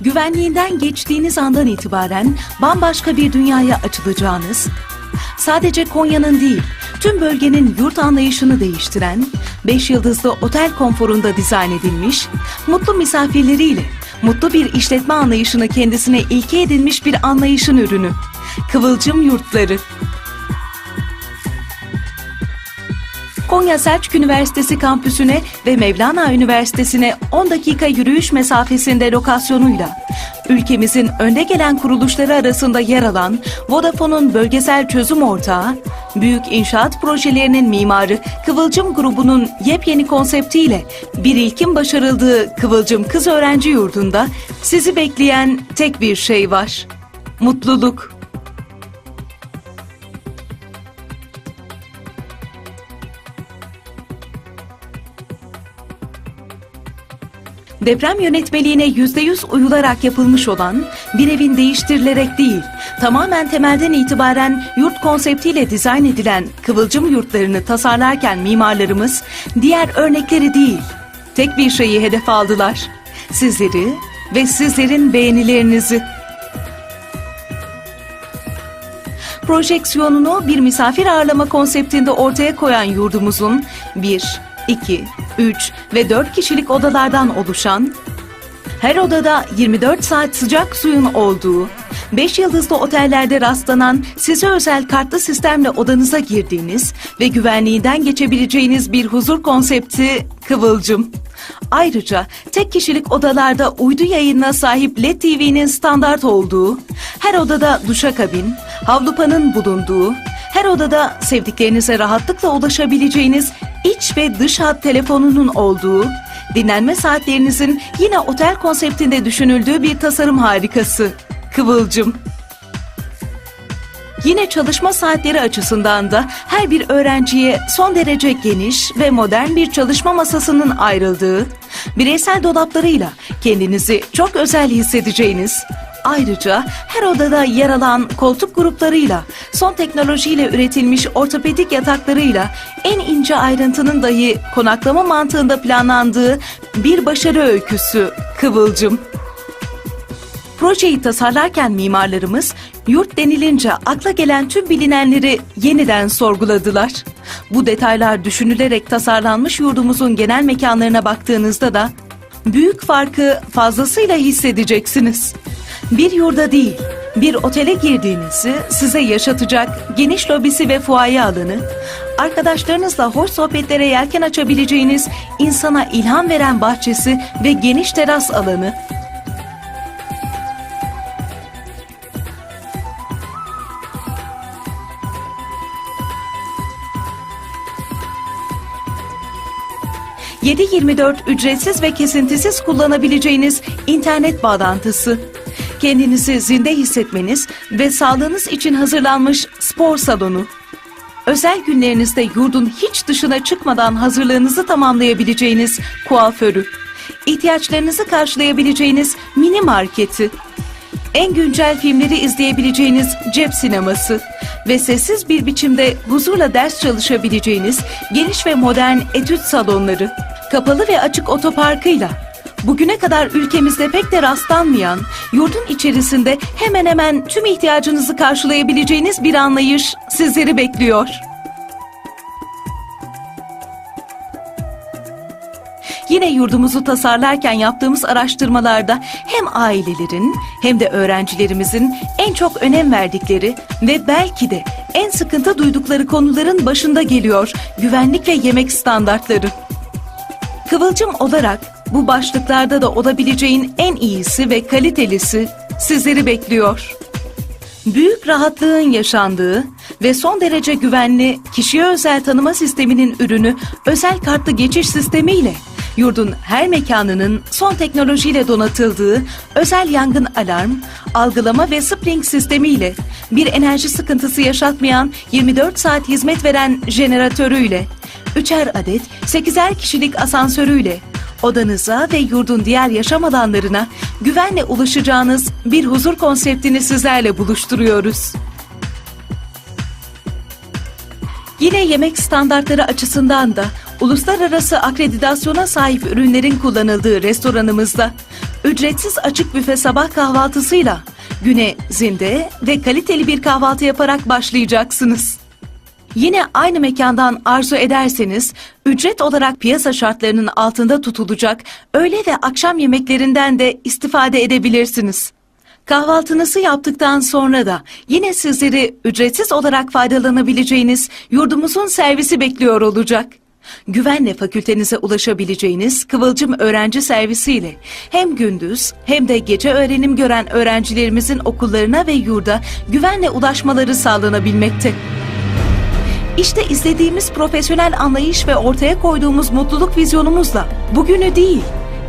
güvenliğinden geçtiğiniz andan itibaren bambaşka bir dünyaya açılacağınız, sadece Konya'nın değil, tüm bölgenin yurt anlayışını değiştiren, 5 yıldızlı otel konforunda dizayn edilmiş, mutlu misafirleriyle, mutlu bir işletme anlayışını kendisine ilke edinmiş bir anlayışın ürünü. Kıvılcım Yurtları. Konya Selçuk Üniversitesi kampüsüne ve Mevlana Üniversitesi'ne 10 dakika yürüyüş mesafesinde lokasyonuyla ülkemizin önde gelen kuruluşları arasında yer alan Vodafone'un bölgesel çözüm ortağı, büyük inşaat projelerinin mimarı Kıvılcım grubunun yepyeni konseptiyle bir ilkin başarıldığı Kıvılcım Kız Öğrenci Yurdu'nda sizi bekleyen tek bir şey var. Mutluluk. Deprem yönetmeliğine %100 uyularak yapılmış olan bir evin değiştirilerek değil, tamamen temelden itibaren yurt konseptiyle dizayn edilen kıvılcım yurtlarını tasarlarken mimarlarımız diğer örnekleri değil, tek bir şeyi hedef aldılar. Sizleri ve sizlerin beğenilerinizi. projeksiyonunu bir misafir ağırlama konseptinde ortaya koyan yurdumuzun 1, 2, 3 ve 4 kişilik odalardan oluşan, her odada 24 saat sıcak suyun olduğu, 5 yıldızlı otellerde rastlanan size özel kartlı sistemle odanıza girdiğiniz ve güvenliğinden geçebileceğiniz bir huzur konsepti Kıvılcım. Ayrıca tek kişilik odalarda uydu yayınına sahip LED TV'nin standart olduğu, her odada duşakabin, havlupanın bulunduğu, her odada sevdiklerinize rahatlıkla ulaşabileceğiniz iç ve dış hat telefonunun olduğu, dinlenme saatlerinizin yine otel konseptinde düşünüldüğü bir tasarım harikası. Kıvılcım. Yine çalışma saatleri açısından da her bir öğrenciye son derece geniş ve modern bir çalışma masasının ayrıldığı, bireysel dolaplarıyla kendinizi çok özel hissedeceğiniz, ayrıca her odada yer alan koltuk gruplarıyla, son teknolojiyle üretilmiş ortopedik yataklarıyla en ince ayrıntının dahi konaklama mantığında planlandığı bir başarı öyküsü Kıvılcım. Projeyi tasarlarken mimarlarımız yurt denilince akla gelen tüm bilinenleri yeniden sorguladılar. Bu detaylar düşünülerek tasarlanmış yurdumuzun genel mekanlarına baktığınızda da büyük farkı fazlasıyla hissedeceksiniz. Bir yurda değil, bir otele girdiğinizi size yaşatacak geniş lobisi ve fuaye alanı, arkadaşlarınızla hoş sohbetlere yelken açabileceğiniz insana ilham veren bahçesi ve geniş teras alanı, ...7-24 ücretsiz ve kesintisiz kullanabileceğiniz internet bağlantısı... ...kendinizi zinde hissetmeniz ve sağlığınız için hazırlanmış spor salonu... ...özel günlerinizde yurdun hiç dışına çıkmadan hazırlığınızı tamamlayabileceğiniz kuaförü... ...ihtiyaçlarınızı karşılayabileceğiniz mini marketi... En güncel filmleri izleyebileceğiniz cep sineması ve sessiz bir biçimde huzurla ders çalışabileceğiniz geniş ve modern etüt salonları, kapalı ve açık otoparkıyla bugüne kadar ülkemizde pek de rastlanmayan, yurdun içerisinde hemen hemen tüm ihtiyacınızı karşılayabileceğiniz bir anlayış sizleri bekliyor. Yine yurdumuzu tasarlarken yaptığımız araştırmalarda hem ailelerin hem de öğrencilerimizin en çok önem verdikleri ve belki de en sıkıntı duydukları konuların başında geliyor güvenlik ve yemek standartları. Kıvılcım olarak bu başlıklarda da olabileceğin en iyisi ve kalitelisi sizleri bekliyor. Büyük rahatlığın yaşandığı ve son derece güvenli kişiye özel tanıma sisteminin ürünü özel kartlı geçiş sistemiyle yurdun her mekanının son teknolojiyle donatıldığı özel yangın alarm, algılama ve spring sistemiyle bir enerji sıkıntısı yaşatmayan 24 saat hizmet veren jeneratörüyle, üçer adet 8'er kişilik asansörüyle odanıza ve yurdun diğer yaşam alanlarına güvenle ulaşacağınız bir huzur konseptini sizlerle buluşturuyoruz. Yine yemek standartları açısından da uluslararası akreditasyona sahip ürünlerin kullanıldığı restoranımızda ücretsiz açık büfe sabah kahvaltısıyla güne zinde ve kaliteli bir kahvaltı yaparak başlayacaksınız. Yine aynı mekandan arzu ederseniz ücret olarak piyasa şartlarının altında tutulacak öğle ve akşam yemeklerinden de istifade edebilirsiniz. Kahvaltınızı yaptıktan sonra da yine sizleri ücretsiz olarak faydalanabileceğiniz yurdumuzun servisi bekliyor olacak. Güvenle fakültenize ulaşabileceğiniz Kıvılcım Öğrenci Servisiyle hem gündüz hem de gece öğrenim gören öğrencilerimizin okullarına ve yurda güvenle ulaşmaları sağlanabilmekte. İşte izlediğimiz profesyonel anlayış ve ortaya koyduğumuz mutluluk vizyonumuzla bugünü değil,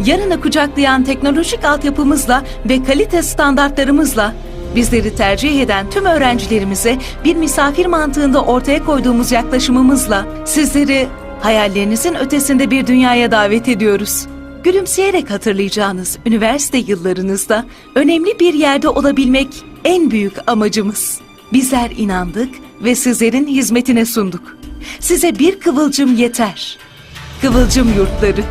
yarını kucaklayan teknolojik altyapımızla ve kalite standartlarımızla bizleri tercih eden tüm öğrencilerimize bir misafir mantığında ortaya koyduğumuz yaklaşımımızla sizleri hayallerinizin ötesinde bir dünyaya davet ediyoruz. Gülümseyerek hatırlayacağınız üniversite yıllarınızda önemli bir yerde olabilmek en büyük amacımız. Bizler inandık ve sizlerin hizmetine sunduk. Size bir kıvılcım yeter. Kıvılcım yurtları.